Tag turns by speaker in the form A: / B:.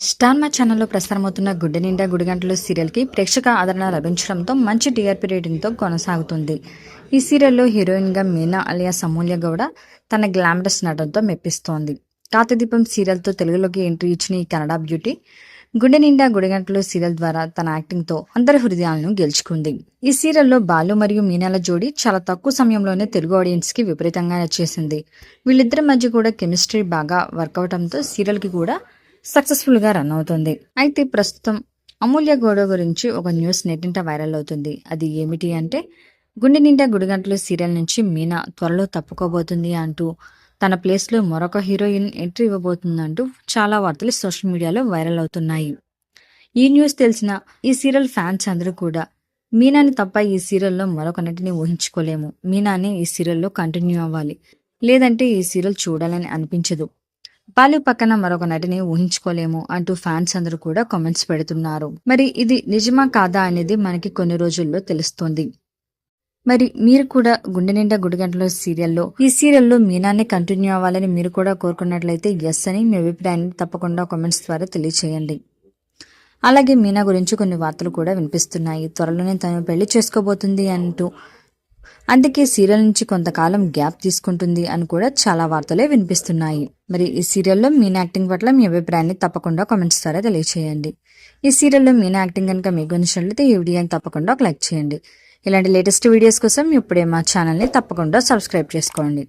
A: Star మా ఛానల్లో ప్రసారమవుతున్న గుడ్డ నిండా గుడిగంటలు సీరియల్కి ప్రేక్షక ఆదరణ లభించడంతో మంచి టీఆర్పీ రేటింగ్తో కొనసాగుతుంది. ఈ సీరియల్లో హీరోయిన్గా మీనా అలియా సమూల్య గౌడ తన గ్లామరస్ నటనతో మెప్పిస్తోంది. కాతదీపం సీరియల్తో తెలుగులోకి ఎంట్రీ ఇచ్చిన ఈ కన్నడ బ్యూటీ గుండె నిండా గుడిగంటలు సీరియల్ ద్వారా తన యాక్టింగ్తో అందరి హృదయాలను గెలుచుకుంది. ఈ సీరియల్లో బాలు మరియు మీనాల జోడీ చాలా తక్కువ సమయంలోనే తెలుగు ఆడియన్స్కి విపరీతంగా నచ్చేసింది. వీళ్ళిద్దరి మధ్య కూడా కెమిస్ట్రీ బాగా వర్క్ అవడంతో సీరియల్కి కూడా సక్సెస్ఫుల్గా రన్ అవుతుంది. అయితే ప్రస్తుతం అమూల్య గౌడ గురించి ఒక న్యూస్ నెట్టింట వైరల్ అవుతుంది. అది ఏమిటి అంటే గుండె నిండా గుడిగంటలు సీరియల్ నుంచి మీనా త్వరలో తప్పుకోబోతుంది అంటూ తన ప్లేస్లో మరొక హీరోయిన్ ఎంట్రీ ఇవ్వబోతుందంటూ చాలా వార్తలు సోషల్ మీడియాలో వైరల్ అవుతున్నాయి. ఈ న్యూస్ తెలిసిన ఈ సీరియల్ ఫ్యాన్స్ అందరూ కూడా మీనాని తప్ప ఈ సీరియల్లో మరొక నటిని ఊహించుకోలేము. మీనాని ఈ సీరియల్లో కంటిన్యూ అవ్వాలి. లేదంటే ఈ సీరియల్ చూడాలని అనిపించదు. బాలు పక్కన మరొక నటిని ఊహించుకోలేము అంటూ ఫ్యాన్స్ అందరూ కూడా కామెంట్స్ పెడుతున్నారు. మరి ఇది నిజమా కాదా అనేది మనకి కొన్ని రోజుల్లో తెలుస్తుంది. మరి మీరు కూడా గుండె నిండా గుడిగంటలో సీరియల్లో ఈ సీరియల్లో మీనానే కంటిన్యూ అవ్వాలని మీరు కూడా కోరుకున్నట్లయితే ఎస్ అని మీ అభిప్రాయాన్ని తప్పకుండా కామెంట్స్ ద్వారా తెలియచేయండి. అలాగే మీనా గురించి కొన్ని వార్తలు కూడా వినిపిస్తున్నాయి. త్వరలోనే తను పెళ్ళి చేసుకోబోతుంది అంటూ అందుకే సీరియల్ నుంచి కొంతకాలం గ్యాప్ తీసుకుంటుంది అని కూడా చాలా వార్తలే వినిపిస్తున్నాయి. మరి ఈ సీరియల్లో మీ యాక్టింగ్ పట్ల మీ అభిప్రాయాన్ని తప్పకుండా కామెంట్స్ ద్వారా తెలియచేయండి. ఈ సీరియల్లో మీనా యాక్టింగ్ కనుక మీకు నచ్చినట్లయితే ఈ వీడియోని తప్పకుండా ఒక లైక్ చేయండి. ఇలాంటి లేటెస్ట్ వీడియోస్ కోసం ఇప్పుడే మా ఛానల్ని తప్పకుండా సబ్స్క్రైబ్ చేసుకోండి.